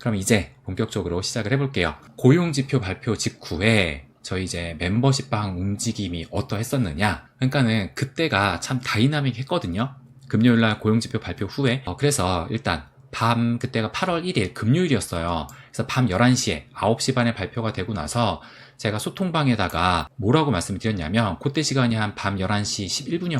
그럼 이제 본격적으로 시작을 해볼게요. 고용 지표 발표 직후에 저희 이제 멤버십 방 움직임이 어떠했었느냐? 그러니까는 그때가 참 다이나믹 했거든요. 금요일 날 고용 지표 발표 후에. 어, 그래서 일단 밤, 그때가 8월 1일 금요일이었어요. 그래서 밤 11시에 9시 반에 발표가 되고 나서 제가 소통방에다가 뭐라고 말씀을 드렸냐면 그때 시간이 한 밤 11시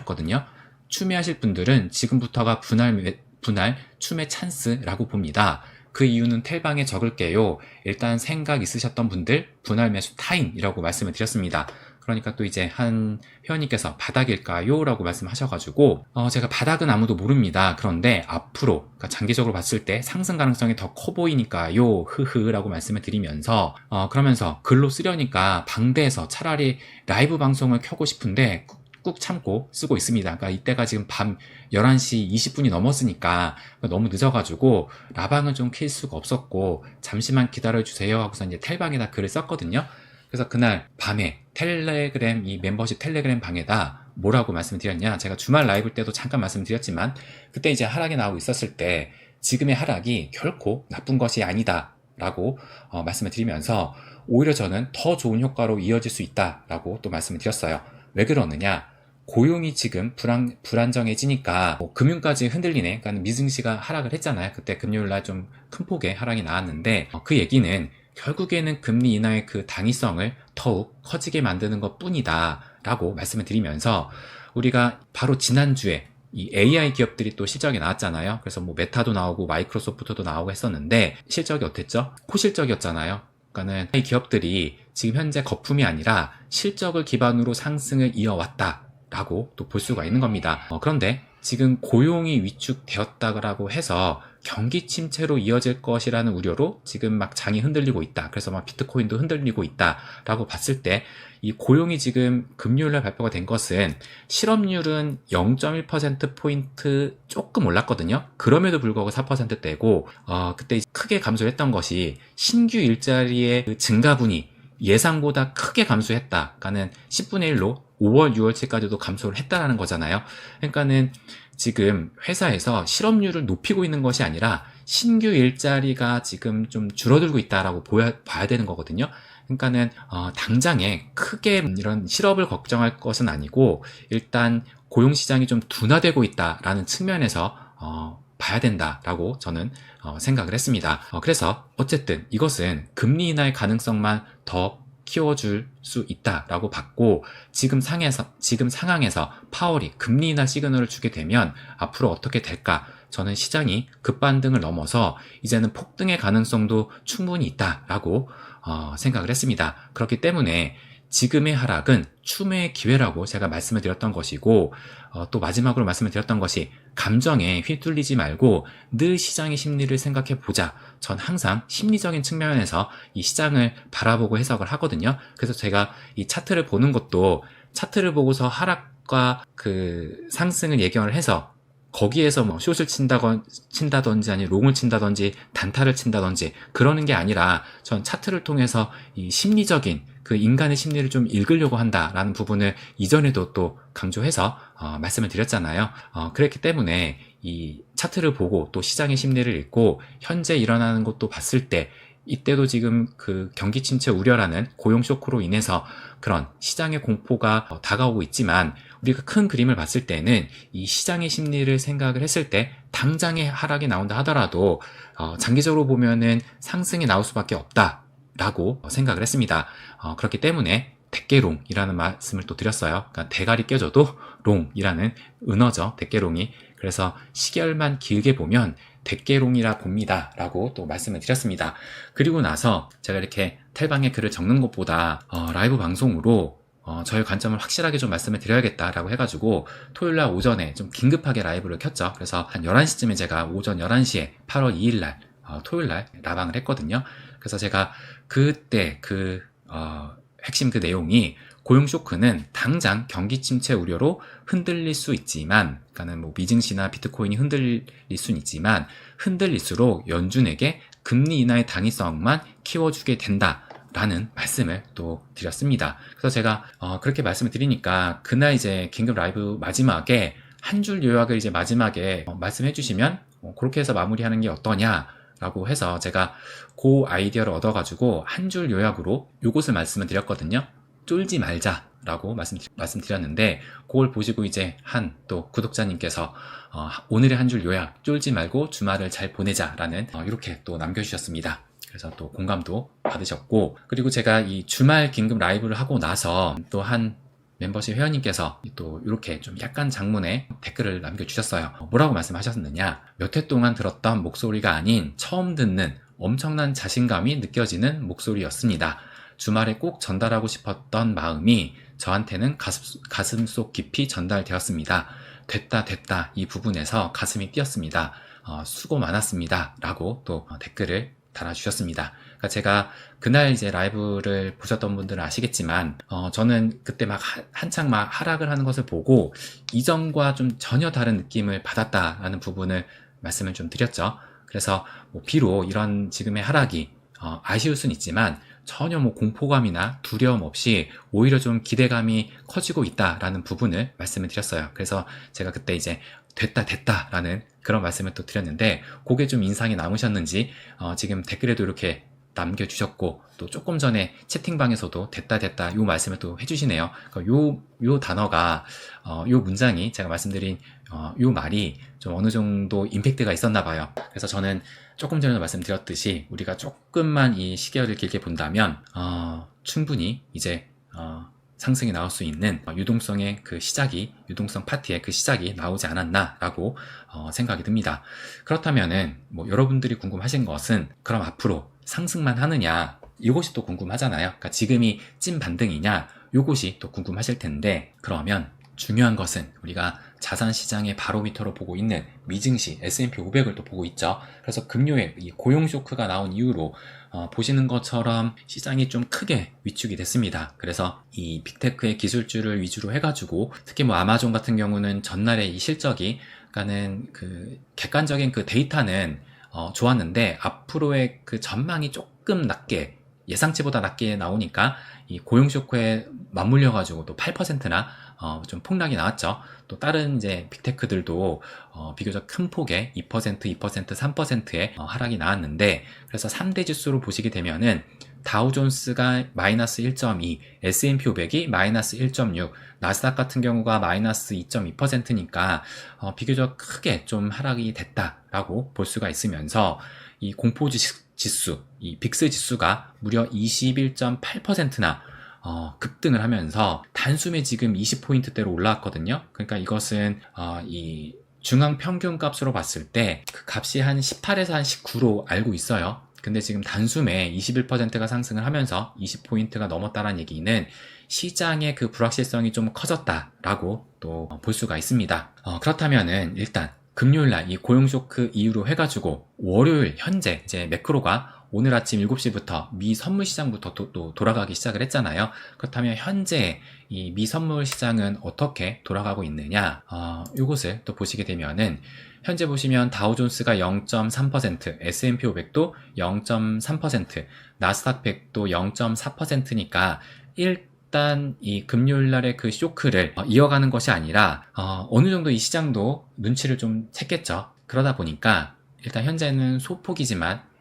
11분이었거든요. 추매하실 분들은 지금부터가 분할, 매- 분할 추매 찬스라고 봅니다. 그 이유는 텔방에 적을게요. 일단 생각 있으셨던 분들 분할 매수 타임이라고 말씀을 드렸습니다. 그러니까 또 이제 한 회원님께서 바닥일까요? 라고 말씀하셔가지고 어, 제가 바닥은 아무도 모릅니다. 그런데 앞으로 그러니까 장기적으로 봤을 때 상승 가능성이 더 커 보이니까요. 흐흐 라고 말씀을 드리면서 어, 그러면서 글로 쓰려니까 방대에서 차라리 라이브 방송을 켜고 싶은데 꾹, 꾹 참고 쓰고 있습니다. 그러니까 이때가 지금 밤 11시 20분이 넘었으니까 너무 늦어가지고 라방을 좀 킬 수가 없었고 잠시만 기다려주세요 하고서 이제 텔방에다 글을 썼거든요. 그래서 그날 밤에 텔레그램 이 멤버십 텔레그램 방에다 뭐라고 말씀드렸냐 제가 주말 라이브 때도 잠깐 말씀드렸지만 그때 이제 하락이 나오고 있었을 때 지금의 하락이 결코 나쁜 것이 아니다 라고 어, 말씀을 드리면서 오히려 저는 더 좋은 효과로 이어질 수 있다 라고 또 말씀을 드렸어요 왜 그러느냐 고용이 지금 불안, 불안정해지니까 뭐 금융까지 흔들리네 그러니까 미증시가 하락을 했잖아요 그때 금요일 날 좀 큰 폭의 하락이 나왔는데 어, 그 얘기는 결국에는 금리 인하의 그 당위성을 더욱 커지게 만드는 것 뿐이다 라고 말씀을 드리면서 우리가 바로 지난주에 이 AI 기업들이 또 실적이 나왔잖아요. 그래서 뭐 메타도 나오고 마이크로소프트도 나오고 했었는데 실적이 어땠죠? 호실적이었잖아요. 그러니까는 이 기업들이 지금 현재 거품이 아니라 실적을 기반으로 상승을 이어왔다 라고 또 볼 수가 있는 겁니다. 어, 그런데 지금 고용이 위축되었다고 해서 경기 침체로 이어질 것이라는 우려로 지금 막 장이 흔들리고 있다. 그래서 막 비트코인도 흔들리고 있다라고 봤을 때 이 고용이 지금 금요일날 발표가 된 것은 실업률은 0.1%포인트 조금 올랐거든요. 그럼에도 불구하고 4%대고, 어, 그때 크게 감소했던 것이 신규 일자리의 그 증가분이 예상보다 크게 감소했다. 그러니까는 10분의 1로 5월, 6월치까지도 감소를 했다라는 거잖아요. 그러니까는 지금 회사에서 실업률을 높이고 있는 것이 아니라 신규 일자리가 지금 좀 줄어들고 있다라고 보야, 봐야 되는 거거든요. 그러니까는 어, 당장에 크게 이런 실업을 걱정할 것은 아니고 일단 고용 시장이 좀 둔화되고 있다라는 측면에서 어, 봐야 된다라고 저는 어, 생각을 했습니다. 어, 그래서 어쨌든 이것은 금리 인하의 가능성만 더 키워줄 수 있다라고 봤고 지금 상에서 지금 상황에서 파월이 금리 인하 시그널을 주게 되면 앞으로 어떻게 될까? 저는 시장이 급반등을 넘어서 이제는 폭등의 가능성도 충분히 있다라고 어, 생각을 했습니다. 그렇기 때문에 지금의 하락은 추매의 기회라고 제가 말씀을 드렸던 것이고 어, 또 마지막으로 말씀을 드렸던 것이 감정에 휘둘리지 말고 늘 시장의 심리를 생각해 보자. 전 항상 심리적인 측면에서 이 시장을 바라보고 해석을 하거든요. 그래서 제가 이 차트를 보는 것도 차트를 보고서 하락과 그 상승을 예견을 해서 거기에서 뭐 숏을 친다건, 친다든지 아니 롱을 친다든지 단타를 친다든지 그러는 게 아니라 전 차트를 통해서 이 심리적인 그 인간의 심리를 좀 읽으려고 한다라는 부분을 이전에도 또 강조해서 어, 말씀을 드렸잖아요. 어, 그랬기 때문에 이 차트를 보고 또 시장의 심리를 읽고 현재 일어나는 것도 봤을 때 이때도 지금 그 경기 침체 우려라는 고용 쇼크로 인해서 그런 시장의 공포가 어, 다가오고 있지만 우리가 큰 그림을 봤을 때는 이 시장의 심리를 생각을 했을 때 당장의 하락이 나온다 하더라도 어, 장기적으로 보면은 상승이 나올 수밖에 없다라고 생각을 했습니다. 어, 그렇기 때문에 대깨롱이라는 말씀을 또 드렸어요. 그러니까 대가리 껴줘도 롱이라는 은어죠. 대깨롱이. 그래서 시결만 길게 보면 대깨롱이라 봅니다. 라고 또 말씀을 드렸습니다. 그리고 나서 제가 이렇게 텔방에 글을 적는 것보다 어, 라이브 방송으로 어, 저의 관점을 확실하게 좀 말씀을 드려야겠다라고 해가지고 토요일 날 오전에 좀 긴급하게 라이브를 켰죠. 그래서 한 11시쯤에 제가 오전 11시에 8월 2일 날 어, 토요일 날 라방을 했거든요. 그래서 제가 그때 그 어, 핵심 그 내용이 고용 쇼크는 당장 경기 침체 우려로 흔들릴 수 있지만, 그러니까는 뭐 미증시나 비트코인이 흔들릴 수는 있지만 흔들릴수록 연준에게 금리 인하의 당위성만 키워주게 된다. 라는 말씀을 또 드렸습니다. 그래서 제가 어, 그렇게 말씀을 드리니까 그날 이제 긴급 라이브 마지막에 한 줄 요약을 이제 마지막에 어, 말씀해 주시면 어, 그렇게 해서 마무리하는 게 어떠냐 라고 해서 제가 그 아이디어를 얻어가지고 한 줄 요약으로 요것을 말씀을 드렸거든요. 쫄지 말자 라고 말씀, 말씀드렸는데 그걸 보시고 이제 한 또 구독자님께서 어, 오늘의 한 줄 요약 쫄지 말고 주말을 잘 보내자 라는 어, 이렇게 또 남겨주셨습니다. 그래서 또 공감도 받으셨고 그리고 제가 이 주말 긴급 라이브를 하고 나서 또 한 멤버십 회원님께서 또 이렇게 좀 약간 장문의 댓글을 남겨주셨어요. 뭐라고 말씀하셨느냐? 몇해 동안 들었던 목소리가 아닌 처음 듣는 엄청난 자신감이 느껴지는 목소리였습니다. 주말에 꼭 전달하고 싶었던 마음이 저한테는 가슴, 가슴 속 깊이 전달되었습니다. 됐다, 됐다. 이 부분에서 가슴이 뛰었습니다. 어, 수고 많았습니다. 라고 또 어, 댓글을 달아주셨습니다. 그러니까 제가 그날 이제 라이브를 보셨던 분들은 아시겠지만, 어, 저는 그때 막 하- 한창 막 하락을 하는 것을 보고 이전과 좀 전혀 다른 느낌을 받았다라는 부분을 말씀을 좀 드렸죠. 그래서 뭐 비록 이런 지금의 하락이 어, 아쉬울 순 있지만 전혀 뭐 공포감이나 두려움 없이 오히려 좀 기대감이 커지고 있다라는 부분을 말씀을 드렸어요. 그래서 제가 그때 이제 됐다 됐다라는 그런 말씀을 또 드렸는데 그게 좀 인상이 남으셨는지 어, 지금 댓글에도 이렇게 남겨주셨고 또 조금 전에 채팅방에서도 됐다 됐다 요 말씀을 또 해주시네요. 그러니까 요, 요 단어가 어, 요 문장이 제가 말씀드린 어, 요 말이 좀 어느 정도 임팩트가 있었나 봐요. 그래서 저는 조금 전에도 말씀드렸듯이 우리가 조금만 이 시계열을 길게 본다면 어, 충분히 이제 어, 상승이 나올 수 있는 어, 유동성의 그 시작이 유동성 파티의 그 시작이 나오지 않았나라고 어, 생각이 듭니다. 그렇다면은 뭐 여러분들이 궁금하신 것은 그럼 앞으로 상승만 하느냐 이것이 또 궁금하잖아요. 그러니까 지금이 찐 반등이냐 요것이 또 궁금하실 텐데 그러면 중요한 것은 우리가 자산 시장의 바로미터로 보고 있는 미증시 S&P 500을 또 보고 있죠. 그래서 금요일 이 고용 쇼크가 나온 이후로 어, 보시는 것처럼 시장이 좀 크게 위축이 됐습니다. 그래서 이 빅테크의 기술주를 위주로 해가지고 특히 뭐 아마존 같은 경우는 전날의 이 실적이 그러니까는 그 객관적인 그 데이터는 어, 좋았는데 앞으로의 그 전망이 조금 낮게 예상치보다 낮게 나오니까 이 고용 쇼크에 맞물려 가지고 또 8%나 어, 좀 폭락이 나왔죠. 또 다른 이제 빅테크들도 어, 비교적 큰 폭의 2%, 2%, 3%의 어, 하락이 나왔는데 그래서 3대 지수로 보시게 되면은 다우존스가 마이너스 1.2, S&P 500이 마이너스 1.6, 나스닥 같은 경우가 마이너스 2.2%니까 어, 비교적 크게 좀 하락이 됐다라고 볼 수가 있으면서 이 공포 지수, 이 빅스 지수가 무려 21.8%나 어, 급등을 하면서 단숨에 지금 20포인트대로 올라왔거든요. 그러니까 이것은 어, 이 중앙 평균 값으로 봤을 때 그 값이 한 18에서 한 19로 알고 있어요. 근데 지금 단숨에 21%가 상승을 하면서 20포인트가 넘었다는 얘기는 시장의 그 불확실성이 좀 커졌다라고 또 볼 수가 있습니다. 어, 그렇다면은 일단 금요일 날 이 고용 쇼크 이후로 해가지고 월요일 현재 이제 매크로가 오늘 아침 7시부터 미 선물 시장부터 또, 또 돌아가기 시작을 했잖아요. 그렇다면 현재 이 미 선물 시장은 어떻게 돌아가고 있느냐? 어, 이것을 또 보시게 되면은 현재 보시면 다우존스가 0.3%, S&P 500도 0.3%, 나스닥 100도 0.4%니까 일단 이 금요일 날의 그 쇼크를 어, 이어가는 것이 아니라 어, 어느 정도 이 시장도 눈치를 좀 챘겠죠. 그러다 보니까 일단 현재는 소폭이지만 어,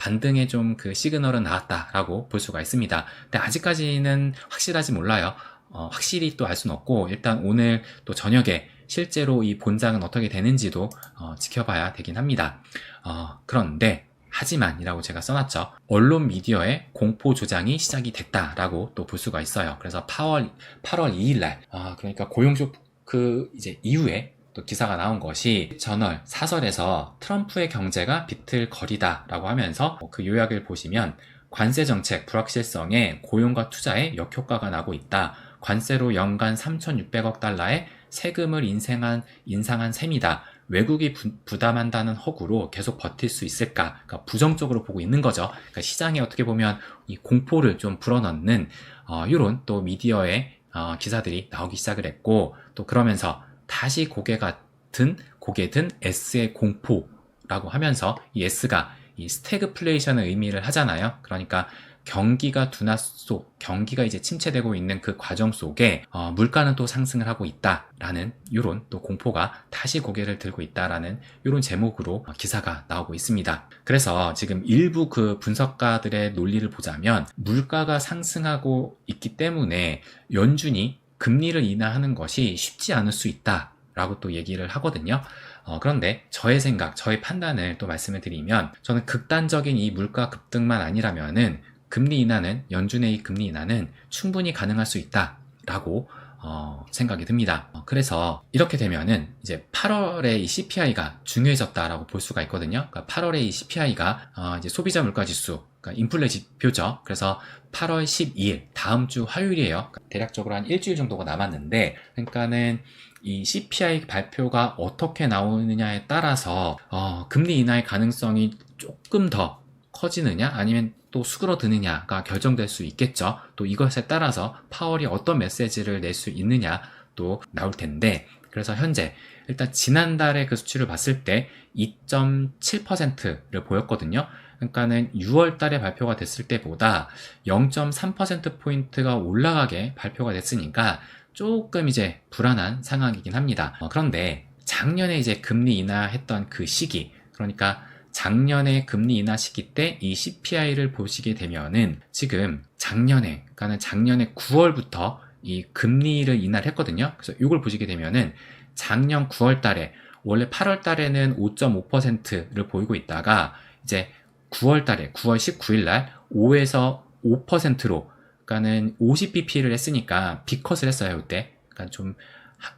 반등의 좀 그 시그널은 나왔다라고 볼 수가 있습니다. 근데 아직까지는 확실하지 몰라요. 어, 확실히 또 알 수는 없고 일단 오늘 또 저녁에 실제로 이 본장은 어떻게 되는지도 어, 지켜봐야 되긴 합니다. 어, 그런데 하지만이라고 제가 써놨죠. 언론 미디어의 공포 조장이 시작이 됐다라고 또 볼 수가 있어요. 그래서 8월 8월 2일날 그러니까 고용 쇼크 이제 이후에 또 기사가 나온 것이 저널 사설에서 트럼프의 경제가 비틀거리다라고 하면서 그 요약을 보시면 관세 정책 불확실성에 고용과 투자에 역효과가 나고 있다. 관세로 연간 3,600억 달러의 세금을 인생한, 인상한 셈이다. 외국이 부, 담한다는 허구로 계속 버틸 수 있을까? 그러니까 부정적으로 보고 있는 거죠. 그러니까 시장에 어떻게 보면 이 공포를 좀 불어넣는 어, 이런 또 미디어의 어, 기사들이 나오기 시작을 했고 또 그러면서 다시 고개가 든 고개 든 S의 공포라고 하면서 이 S가 이 스태그플레이션의 의미를 하잖아요. 그러니까 경기가 둔화 속, 경기가 이제 침체되고 있는 그 과정 속에 어, 물가는 또 상승을 하고 있다라는 이런 또 공포가 다시 고개를 들고 있다라는 이런 제목으로 기사가 나오고 있습니다. 그래서 지금 일부 그 분석가들의 논리를 보자면 물가가 상승하고 있기 때문에 연준이 금리를 인하하는 것이 쉽지 않을 수 있다. 라고 또 얘기를 하거든요. 어, 그런데 저의 생각, 저의 판단을 또 말씀을 드리면 저는 극단적인 이 물가 급등만 아니라면은 금리 인하는 연준의 이 금리 인하는 충분히 가능할 수 있다라고 어, 생각이 듭니다. 어, 그래서 이렇게 되면은 이제 8월에 이 CPI가 중요해졌다라고 볼 수가 있거든요. 그러니까 8월에 이 CPI가 어, 이제 소비자 물가 지수, 그러니까 인플레 지표죠. 그래서 8월 12일 다음 주 화요일이에요. 그러니까 대략적으로 한 일주일 정도가 남았는데, 그러니까는 이 CPI 발표가 어떻게 나오느냐에 따라서 어, 금리 인하의 가능성이 조금 더 커지느냐 아니면 또 수그러드느냐가 결정될 수 있겠죠. 또 이것에 따라서 파월이 어떤 메시지를 낼 수 있느냐 또 나올 텐데 그래서 현재 일단 지난달에 그 수치를 봤을 때 2.7%를 보였거든요. 그러니까는 6월 달에 발표가 됐을 때보다 0.3%포인트가 올라가게 발표가 됐으니까 조금 이제 불안한 상황이긴 합니다. 어, 그런데 작년에 이제 금리 인하했던 그 시기, 그러니까 작년에 금리 인하 시기 때 이 CPI를 보시게 되면은 지금 작년에, 그러니까는 작년에 9월부터 이 금리를 인하를 했거든요. 그래서 이걸 보시게 되면은 작년 9월 달에 원래 8월 달에는 5.5%를 보이고 있다가 이제 9월 달에 9월 19일 날 5에서 5%로 그러니까는 50bp를 했으니까 B컷을 했어요, 그때. 그러니까 좀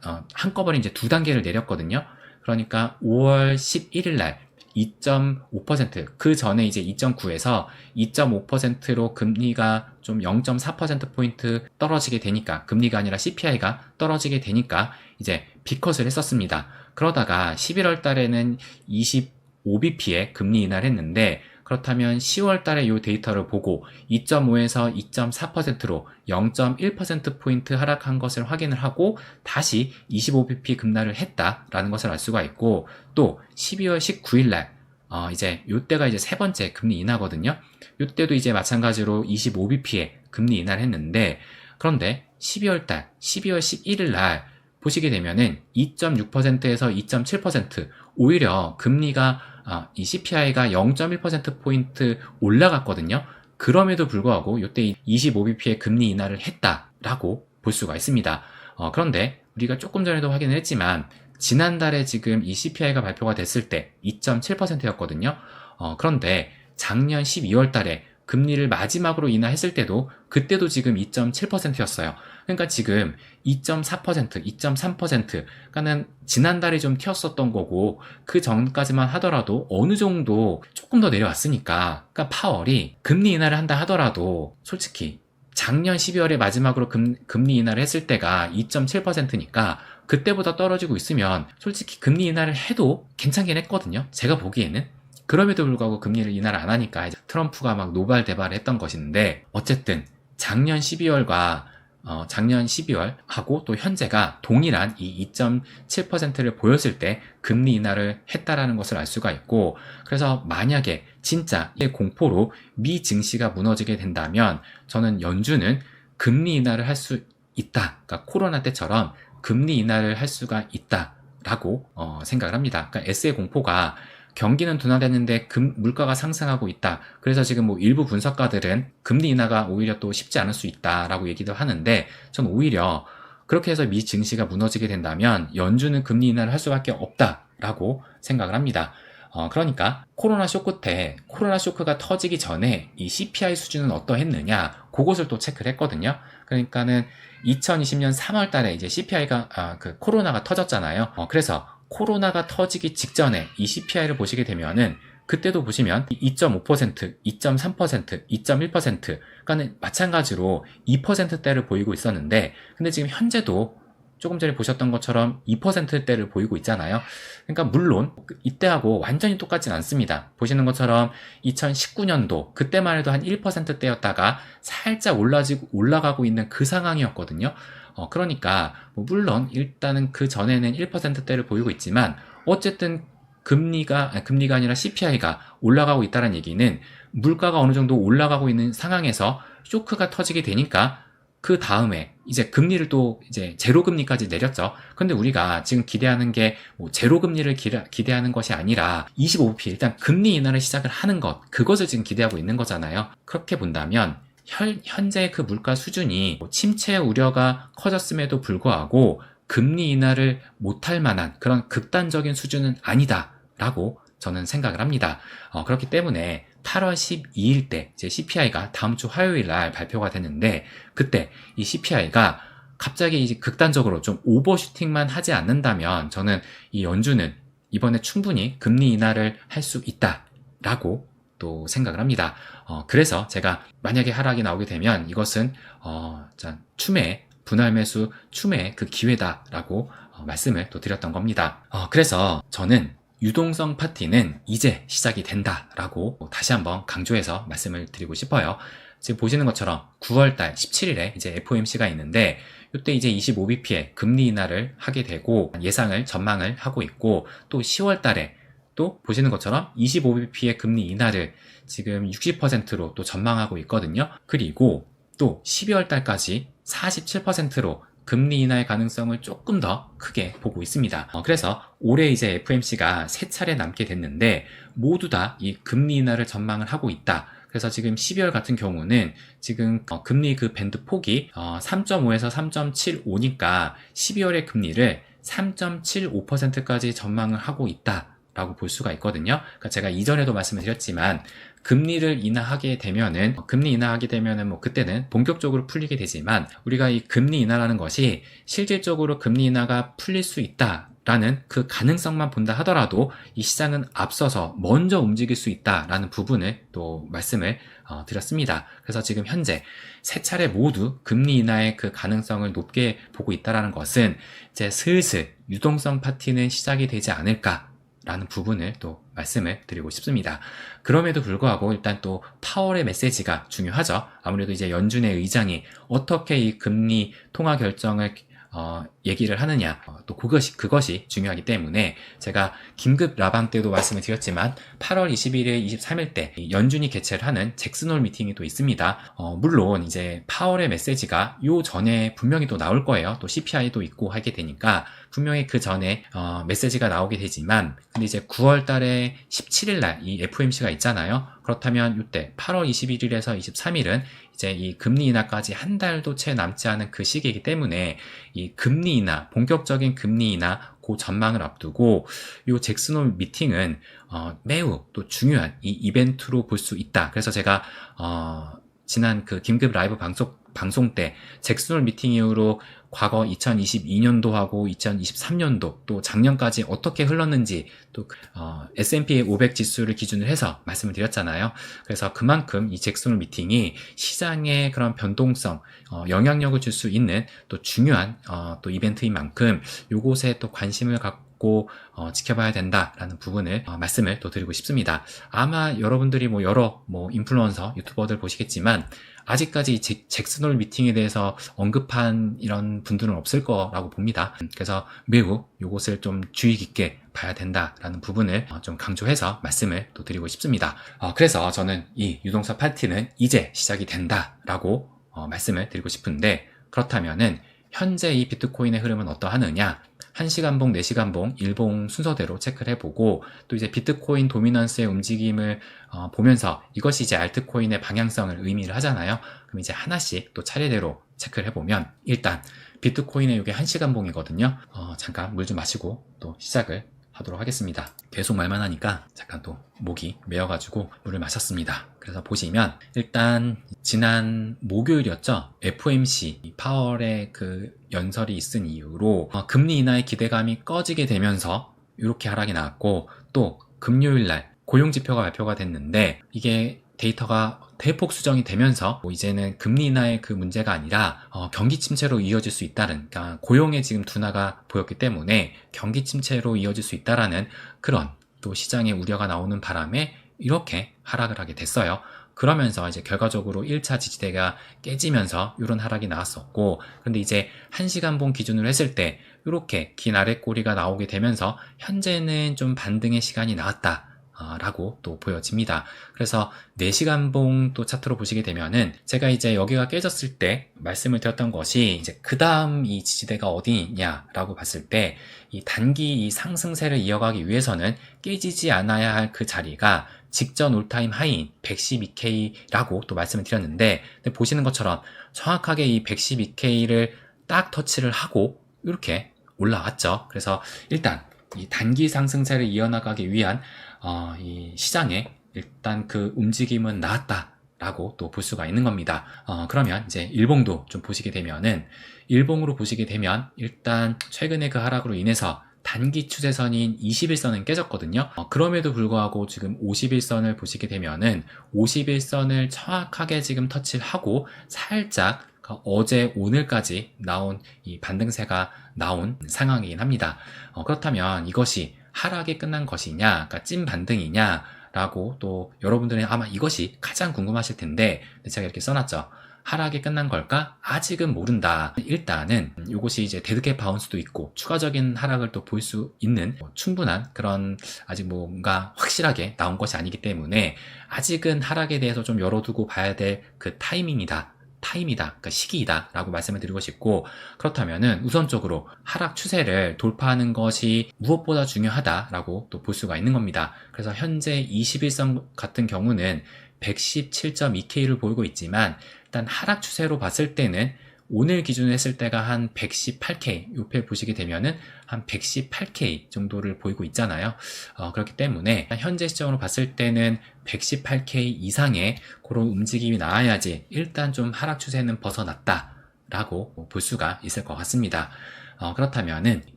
어, 한꺼번에 이제 두 단계를 내렸거든요. 그러니까 5월 11일 날 2.5%, 그 전에 이제 2.9에서 2.5%로 금리가 좀 0.4%포인트 떨어지게 되니까, 금리가 아니라 CPI가 떨어지게 되니까 이제 B컷을 했었습니다. 그러다가 11월 달에는 25bp에 금리 인하를 했는데, 그렇다면 10월 달에 이 데이터를 보고 2.5에서 2.4%로 0.1%포인트 하락한 것을 확인을 하고 다시 25bp 급락을 했다라는 것을 알 수가 있고 또 12월 19일 날 어, 이제 요때가 이제 세 번째 금리 인하거든요. 요때도 이제 마찬가지로 25bp에 금리 인하를 했는데 그런데 12월 달, 12월 11일 날 보시게 되면은 2.6%에서 2.7% 오히려 금리가 아, 이 CPI가 0.1%포인트 올라갔거든요. 그럼에도 불구하고 이때 25bp의 금리 인하를 했다라고 볼 수가 있습니다. 어, 그런데 우리가 조금 전에도 확인을 했지만 지난달에 지금 이 CPI가 발표가 됐을 때 2.7%였거든요. 어, 그런데 작년 12월 달에 금리를 마지막으로 인하했을 때도 그때도 지금 2.7%였어요. 그러니까 지금 2.4%, 2.3%, 그러니까는 지난달에 좀 튀었었던 거고 그 전까지만 하더라도 어느 정도 조금 더 내려왔으니까 그러니까 파월이 금리 인하를 한다 하더라도 솔직히 작년 12월에 마지막으로 금, 금리 인하를 했을 때가 2.7%니까 그때보다 떨어지고 있으면 솔직히 금리 인하를 해도 괜찮긴 했거든요. 제가 보기에는. 그럼에도 불구하고 금리를 인하를 안 하니까 트럼프가 막 노발대발을 했던 것인데 어쨌든 작년 12월과 어, 작년 12월 하고 또 현재가 동일한 이 2.7%를 보였을 때 금리 인하를 했다라는 것을 알 수가 있고 그래서 만약에 진짜 이 공포로 미 증시가 무너지게 된다면 저는 연준은 금리 인하를 할 수 있다. 그러니까 코로나 때처럼 금리 인하를 할 수가 있다 라고 어, 생각을 합니다. 그러니까 S의 공포가 경기는 둔화됐는데 금, 물가가 상승하고 있다. 그래서 지금 뭐 일부 분석가들은 금리 인하가 오히려 또 쉽지 않을 수 있다라고 얘기도 하는데 전 오히려 그렇게 해서 미 증시가 무너지게 된다면 연준은 금리 인하를 할 수밖에 없다라고 생각을 합니다. 어, 그러니까 코로나 쇼크 때 코로나 쇼크가 터지기 전에 이 CPI 수준은 어떠했느냐 그것을 또 체크를 했거든요. 그러니까는 2020년 3월 달에 이제 CPI가 아, 그 코로나가 터졌잖아요. 어, 그래서 코로나가 터지기 직전에 이 CPI를 보시게 되면은 그때도 보시면 2.5%, 2.3%, 2.1% 그러니까 마찬가지로 2%대를 보이고 있었는데 근데 지금 현재도 조금 전에 보셨던 것처럼 2%대를 보이고 있잖아요. 그러니까 물론 이때하고 완전히 똑같진 않습니다. 보시는 것처럼 2019년도 그때만 해도 한 1%대였다가 살짝 올라지고 올라가고 있는 그 상황이었거든요. 어, 그러니까 뭐 물론 일단은 그 전에는 1%대를 보이고 있지만 어쨌든 금리가 아니, 금리가 아니라 CPI가 올라가고 있다는 얘기는 물가가 어느 정도 올라가고 있는 상황에서 쇼크가 터지게 되니까 그 다음에 이제 금리를 또 이제 제로 금리까지 내렸죠. 근데 우리가 지금 기대하는 게 뭐 제로 금리를 기대하는 것이 아니라 25bp 일단 금리 인하를 시작을 하는 것 그것을 지금 기대하고 있는 거잖아요. 그렇게 본다면 현, 현재 그 물가 수준이 뭐 침체 우려가 커졌음에도 불구하고 금리 인하를 못할 만한 그런 극단적인 수준은 아니다라고 저는 생각을 합니다. 어, 그렇기 때문에 8월 12일 때 이제 CPI가 다음 주 화요일 날 발표가 되는데 그때 이 CPI가 갑자기 이제 극단적으로 좀 오버슈팅만 하지 않는다면 저는 이 연준은 이번에 충분히 금리 인하를 할 수 있다라고 또 생각을 합니다. 어, 그래서 제가 만약에 하락이 나오게 되면 이것은 어, 자, 추매 분할 매수 추매의 그 기회다라고 어, 말씀을 또 드렸던 겁니다. 어, 그래서 저는 유동성 파티는 이제 시작이 된다라고 다시 한번 강조해서 말씀을 드리고 싶어요. 지금 보시는 것처럼 9월달 17일에 이제 FOMC가 있는데 이때 이제 25bp의 금리 인하를 하게 되고 예상을 전망을 하고 있고 또 10월달에 또 보시는 것처럼 25bp의 금리 인하를 지금 60%로 또 전망하고 있거든요. 그리고 또 12월 달까지 47%로 금리 인하의 가능성을 조금 더 크게 보고 있습니다. 어, 그래서 올해 이제 FMC가 세 차례 남게 됐는데 모두 다 이 금리 인하를 전망을 하고 있다. 그래서 지금 12월 같은 경우는 지금 어, 금리 그 밴드 폭이 어, 3.5에서 3.75니까 12월의 금리를 3.75%까지 전망을 하고 있다 라고 볼 수가 있거든요. 그러니까 제가 이전에도 말씀을 드렸지만 금리를 인하하게 되면은 어, 금리 인하하게 되면은 뭐 그때는 본격적으로 풀리게 되지만 우리가 이 금리 인하라는 것이 실질적으로 금리 인하가 풀릴 수 있다 라는 그 가능성만 본다 하더라도 이 시장은 앞서서 먼저 움직일 수 있다라는 부분을 또 말씀을 어, 드렸습니다. 그래서 지금 현재 세 차례 모두 금리 인하의 그 가능성을 높게 보고 있다라는 것은 이제 슬슬 유동성 파티는 시작이 되지 않을까 라는 부분을 또 말씀을 드리고 싶습니다. 그럼에도 불구하고 일단 또 파월의 메시지가 중요하죠. 아무래도 이제 연준의 의장이 어떻게 이 금리 통화 결정을 어, 얘기를 하느냐 어, 또 그것이 그것이 중요하기 때문에 제가 긴급 라방 때도 말씀을 드렸지만 8월 21일, 23일 때이 연준이 개최를 하는 잭슨홀 미팅이 또 있습니다. 어, 물론 이제 파월의 메시지가 요 전에 분명히 또 나올 거예요. 또 CPI도 있고 하게 되니까 분명히 그 전에 어, 메시지가 나오게 되지만 근데 이제 9월 달에 17일 날 이 FOMC가 있잖아요. 그렇다면 이때 8월 21일에서 23일은 이제 이 금리 인하까지 한 달도 채 남지 않은 그 시기이기 때문에 이 금리 인하, 본격적인 금리 인하 그 전망을 앞두고 이 잭슨홀 미팅은 어, 매우 또 중요한 이 이벤트로 볼 수 있다. 그래서 제가 어, 지난 그 긴급 라이브 방송 방송 때 잭슨홀 미팅 이후로 과거 2022년도하고 2023년도 또 작년까지 어떻게 흘렀는지 또 어, S&P 500 지수를 기준으로 해서 말씀을 드렸잖아요. 그래서 그만큼 이 잭슨홀 미팅이 시장의 그런 변동성, 어, 영향력을 줄 수 있는 또 중요한 어, 또 이벤트인 만큼 요곳에 또 관심을 갖고 어, 지켜봐야 된다라는 부분을 어, 말씀을 또 드리고 싶습니다. 아마 여러분들이 뭐 여러 뭐 인플루언서, 유튜버들 보시겠지만 아직까지 잭- 잭슨홀 미팅에 대해서 언급한 이런 분들은 없을 거라고 봅니다. 그래서 매우 이것을 좀 주의 깊게 봐야 된다라는 부분을 어, 좀 강조해서 말씀을 또 드리고 싶습니다. 어, 그래서 저는 이 유동성 파티는 이제 시작이 된다라고 어, 말씀을 드리고 싶은데 그렇다면은 현재 이 비트코인의 흐름은 어떠하느냐? 1시간봉, 4시간봉, 일봉 순서대로 체크를 해보고 또 이제 비트코인 도미넌스의 움직임을 어, 보면서 이것이 이제 알트코인의 방향성을 의미를 하잖아요. 그럼 이제 하나씩 또 차례대로 체크를 해보면 일단 비트코인의 이게 1시간봉이거든요. 어, 잠깐 물 좀 마시고 또 시작을 하도록 하겠습니다. 계속 말만 하니까 잠깐 또 목이 메어가지고 물을 마셨습니다. 그래서 보시면 일단 지난 목요일이었죠. FOMC 이 파월의 그 연설이 있은 이후로 어, 금리 인하의 기대감이 꺼지게 되면서 이렇게 하락이 나왔고 또 금요일 날 고용 지표가 발표가 됐는데 이게 데이터가 대폭 수정이 되면서 뭐 이제는 금리 인하의 그 문제가 아니라 어, 경기 침체로 이어질 수 있다는 그러니까 고용의 지금 둔화가 보였기 때문에 경기 침체로 이어질 수 있다라는 그런 또 시장의 우려가 나오는 바람에 이렇게 하락을 하게 됐어요. 그러면서 이제 결과적으로 1차 지지대가 깨지면서 이런 하락이 나왔었고 근데 이제 1시간 봉 기준으로 했을 때 이렇게 긴 아랫꼬리가 나오게 되면서 현재는 좀 반등의 시간이 나왔다 어, 라고 또 보여집니다. 그래서 4시간봉 또 차트로 보시게 되면은 제가 이제 여기가 깨졌을 때 말씀을 드렸던 것이 이제 그 다음 이 지지대가 어디 있냐라고 봤을 때 이 단기 이 상승세를 이어가기 위해서는 깨지지 않아야 할 그 자리가 직전 올타임 하이인 112K라고 또 말씀을 드렸는데 보시는 것처럼 정확하게 이 112K를 딱 터치를 하고 이렇게 올라왔죠. 그래서 일단 이 단기 상승세를 이어나가기 위한 어, 이 시장에 일단 그 움직임은 나왔다 라고 또 볼 수가 있는 겁니다. 어, 그러면 이제 일봉도 좀 보시게 되면은 일봉으로 보시게 되면 일단 최근에 그 하락으로 인해서 단기 추세선인 21선은 깨졌거든요. 어, 그럼에도 불구하고 지금 51선을 보시게 되면은 51선을 정확하게 지금 터치를 하고 살짝 그 어제 오늘까지 나온 이 반등세가 나온 상황이긴 합니다. 어, 그렇다면 이것이 하락이 끝난 것이냐, 그러니까 찐 반등이냐, 라고 또 여러분들은 아마 이것이 가장 궁금하실 텐데 제가 이렇게 써놨죠. 하락이 끝난 걸까? 아직은 모른다. 일단은 이것이 이제 데드캣 바운스도 있고 추가적인 하락을 또 볼 수 있는 뭐 충분한 그런 아직 뭔가 확실하게 나온 것이 아니기 때문에 아직은 하락에 대해서 좀 열어두고 봐야 될 그 타이밍이다. 타임이다, 그러니까 시기이다 라고 말씀을 드리고 싶고 그렇다면은 우선적으로 하락 추세를 돌파하는 것이 무엇보다 중요하다라고 또 볼 수가 있는 겁니다. 그래서 현재 21선 같은 경우는 117.2K를 보이고 있지만 일단 하락 추세로 봤을 때는 오늘 기준으로 했을 때가 한 118K, 옆에 보시게 되면은 한 118K 정도를 보이고 있잖아요. 어, 그렇기 때문에 현재 시점으로 봤을 때는 118K 이상의 그런 움직임이 나와야지 일단 좀 하락 추세는 벗어났다라고 볼 수가 있을 것 같습니다. 어, 그렇다면은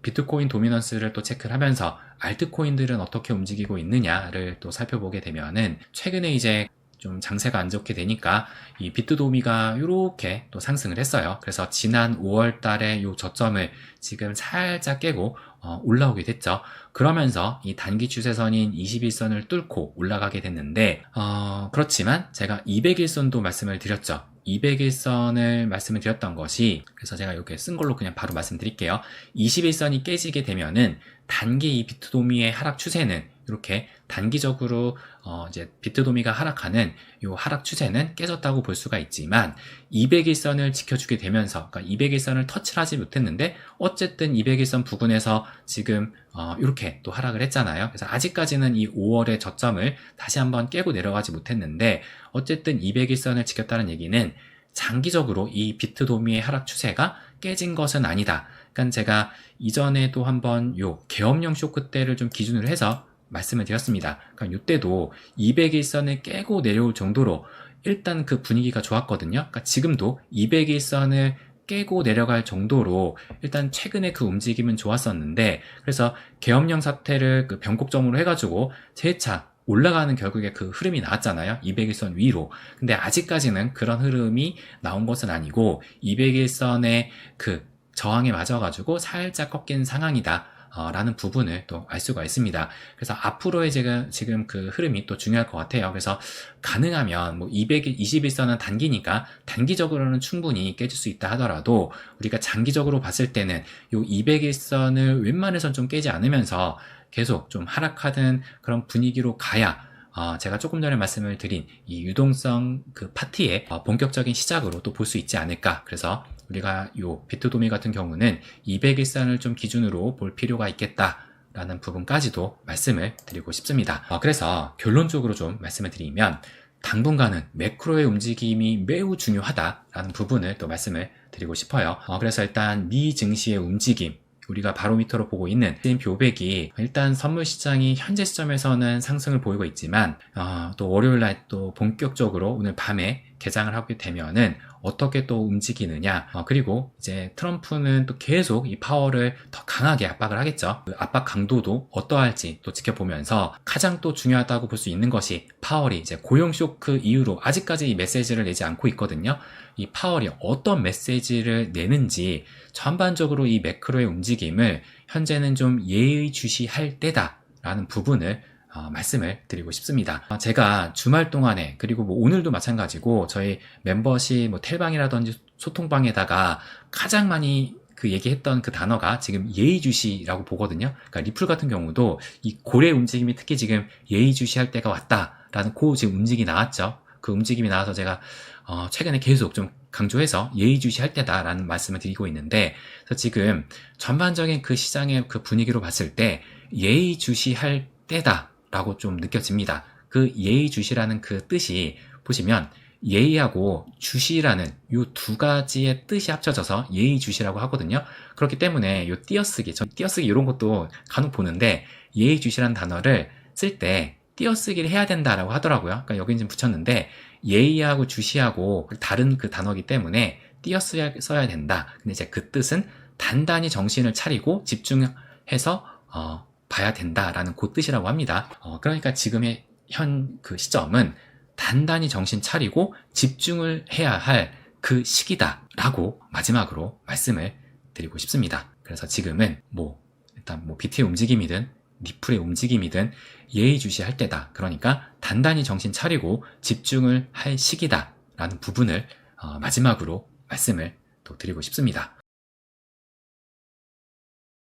비트코인 도미넌스를 또 체크를 하면서 알트코인들은 어떻게 움직이고 있느냐를 또 살펴보게 되면은 최근에 이제 좀 장세가 안 좋게 되니까 이 비트도미가 이렇게 또 상승을 했어요. 그래서 지난 5월 달에 요 저점을 지금 살짝 깨고 어, 올라오게 됐죠. 그러면서 이 단기 추세선인 21선을 뚫고 올라가게 됐는데 어, 그렇지만 제가 200일선도 말씀을 드렸죠. 200일선을 말씀을 드렸던 것이 그래서 제가 이렇게 쓴 걸로 그냥 바로 말씀드릴게요. 21선이 깨지게 되면은 단기 이 비트도미의 하락 추세는 이렇게 단기적으로 어 이제 비트도미가 하락하는 이 하락 추세는 깨졌다고 볼 수가 있지만 200일선을 지켜주게 되면서 그러니까 200일선을 터치를 하지 못했는데 어쨌든 200일선 부근에서 지금 어 이렇게 또 하락을 했잖아요. 그래서 아직까지는 이 5월의 저점을 다시 한번 깨고 내려가지 못했는데 어쨌든 200일선을 지켰다는 얘기는 장기적으로 이 비트도미의 하락 추세가 깨진 것은 아니다. 그러니까 제가 이전에도 한번 요 계엄령 쇼크 때를 좀 기준으로 해서 말씀을 드렸습니다. 그러니까 이때도 200일선을 깨고 내려올 정도로 일단 그 분위기가 좋았거든요. 그러니까 지금도 200일선을 깨고 내려갈 정도로 일단 최근에 그 움직임은 좋았었는데 그래서 계엄령 사태를 그 변곡점으로 해가지고 재차 올라가는 결국에 그 흐름이 나왔잖아요. 200일선 위로. 근데 아직까지는 그런 흐름이 나온 것은 아니고 200일선의 그 저항에 맞아가지고 살짝 꺾인 상황이다. 어, 라는 부분을 또 알 수가 있습니다. 그래서 앞으로의 지금, 지금 그 흐름이 또 중요할 것 같아요. 그래서 가능하면 뭐 200일, 21선은 단기니까 단기적으로는 충분히 깨질 수 있다 하더라도 우리가 장기적으로 봤을 때는 요 200일선을 웬만해선 좀 깨지 않으면서 계속 좀 하락하는 그런 분위기로 가야 어, 제가 조금 전에 말씀을 드린 이 유동성 그 파티의 어, 본격적인 시작으로 또 볼 수 있지 않을까. 그래서 우리가 요 비트도미 같은 경우는 200일선을 좀 기준으로 볼 필요가 있겠다. 라는 부분까지도 말씀을 드리고 싶습니다. 어, 그래서 결론적으로 좀 말씀을 드리면 당분간은 매크로의 움직임이 매우 중요하다라는 부분을 또 말씀을 드리고 싶어요. 어, 그래서 일단 미 증시의 움직임, 우리가 바로미터로 보고 있는 S&P 500이 일단 선물 시장이 현재 시점에서는 상승을 보이고 있지만 어, 또 월요일 날 또 본격적으로 오늘 밤에 개장을 하게 되면은 어떻게 또 움직이느냐. 어, 그리고 이제 트럼프는 또 계속 이 파워를 더 강하게 압박을 하겠죠. 그 압박 강도도 어떠할지 또 지켜보면서 가장 또 중요하다고 볼 수 있는 것이 파월이 이제 고용 쇼크 이후로 아직까지 이 메시지를 내지 않고 있거든요. 이 파월이 어떤 메시지를 내는지 전반적으로 이 매크로의 움직임을 현재는 좀 예의주시할 때다 라는 부분을 어, 말씀을 드리고 싶습니다. 어, 제가 주말 동안에 그리고 뭐 오늘도 마찬가지고 저희 멤버십 뭐 텔방이라든지 소통방에다가 가장 많이 그 얘기했던 그 단어가 지금 예의주시라고 보거든요. 그러니까 리플 같은 경우도 이 고래 움직임이 특히 지금 예의주시할 때가 왔다라는 그 지금 움직임이 나왔죠. 그 움직임이 나와서 제가 어, 최근에 계속 좀 강조해서 예의주시할 때다라는 말씀을 드리고 있는데 그래서 지금 전반적인 그 시장의 그 분위기로 봤을 때 예의주시할 때다 라고 좀 느껴집니다. 그 예의주시라는 그 뜻이 보시면 예의하고 주시라는 요두 가지의 뜻이 합쳐져서 예의주시라고 하거든요. 그렇기 때문에 요 띄어쓰기, 전 띄어쓰기 이런 것도 간혹 보는데 예의주시라는 단어를 쓸 때 띄어쓰기를 해야 된다라고 하더라고요. 그러니까 여기 지금 붙였는데 예의하고 주시하고 다른 그 단어이기 때문에 띄어써야 써야 된다. 근데 이제 그 뜻은 단단히 정신을 차리고 집중해서 어, 봐야 된다라는 그 뜻이라고 합니다. 어, 그러니까 지금의 현 그 시점은 단단히 정신 차리고 집중을 해야 할 그 시기다라고 마지막으로 말씀을 드리고 싶습니다. 그래서 지금은 뭐 일단 뭐 BT의 움직임이든 리플의 움직임이든 예의주시할 때다. 그러니까 단단히 정신 차리고 집중을 할 시기다라는 부분을 어, 마지막으로 말씀을 또 드리고 싶습니다.